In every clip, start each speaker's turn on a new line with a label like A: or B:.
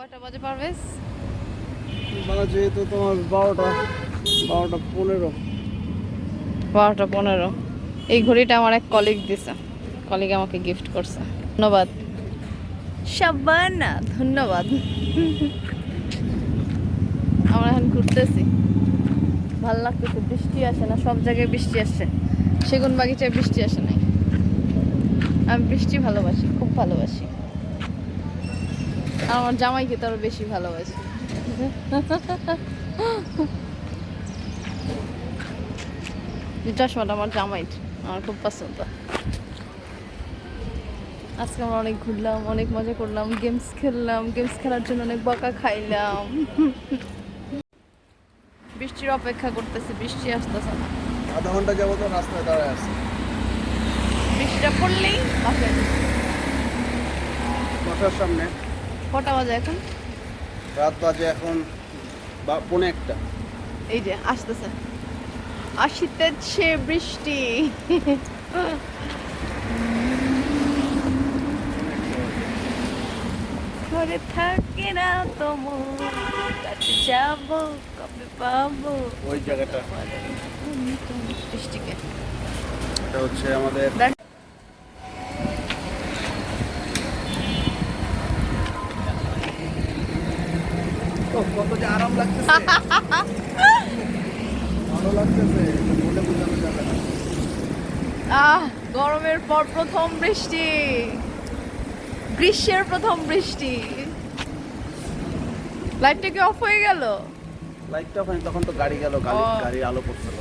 A: কয়টা বাজে পারভেজ?
B: বাজে তো তোমার বারোটা বারোটা পনেরো।
A: বারোটা পনেরো। এই ঘড়িটা আমার এক কলিগ দিছে। কলিগ আমাকে গিফট করছে। ধন্যবাদ। সাবানা ধন্যবাদ। আমরা এখন ঘুরতেছি। ভালো লাগতেছে বৃষ্টি আসে না সব জায়গায় বৃষ্টি আসছে। সেগুন বাগিচায় বৃষ্টি আসে নাই। আমি বৃষ্টি ভালোবাসি খুব ভালোবাসি। আমার জামাইকে তো আরও বেশি ভালোবাসি। চশমাটা আমার জামাইট আমার খুব পছন্দ। আজকে আমরা অনেক ঘুরলাম অনেক মজা করলাম গেমস খেললাম গেমস খেলার জন্য অনেক বকা খাইলাম। বৃষ্টির অপেক্ষা করতেছি বৃষ্টি আসতেছে না।
B: আধা ঘণ্টা যাব তো রাস্তায় দাঁড়ায় আছে।
A: বৃষ্টিটা পড়লেই বাসায়
B: বাসার সামনে।
A: কটা বাজে এখন?
B: রাত বাজে এখন বা- পৌনে একটা।
A: এই যে আসতেছে। আসিতেছে বৃষ্টি। ঘরে থাকে না তো মন কাছে যাব কবে পাবো?
B: ওই জায়গাটা।
A: বৃষ্টিকে।
B: এটা হচ্ছে আমাদের কত যে আরাম লাগতেছে। ভালো লাগতেছে বলে বোঝানো যাবে না।
A: আহ গরমের পর প্রথম বৃষ্টি। গ্রীষ্মের প্রথম বৃষ্টি। লাইটটা কি অফ হয়ে গেল?
B: লাইটটা ওখানে তখন তো গাড়ি গেল গাড়ি আলো পড়ছিল।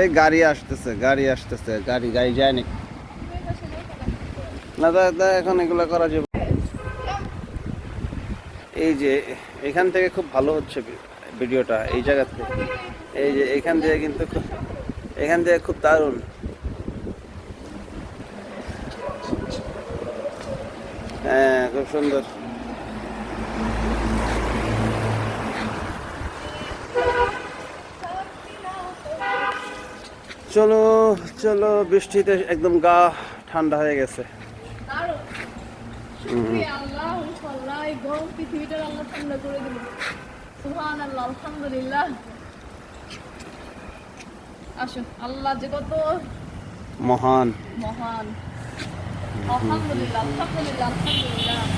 B: এই গাড়ি আসতেছে গাড়ি আসতেছে গাড়ি গাড়ি যায় নাকি না, দা দা, এখন এগুলো করা যাবে। এই যে, এখান থেকে খুব ভালো হচ্ছে ভিডিওটা, এই জায়গা থেকে। এই যে, এখান থেকে কিন্তু এখান থেকে খুব দারুণ। হ্যাঁ খুব সুন্দর। চলো চলো, বৃষ্টিতে একদম গা ঠান্ডা হয়ে গেছে।
A: আল্লাহ আল্লাহ এই গরম পৃথিবীটা আল্লাহ ঠান্ডা করে দিল সুবহান আল্লাহ আলহামদুলিল্লাহ আসো আল্লাহ যে কত
B: মহান।
A: মহান। আলহামদুলিল্লাহ আলহামদুলিল্লাহ আলহামদুলিল্লাহ।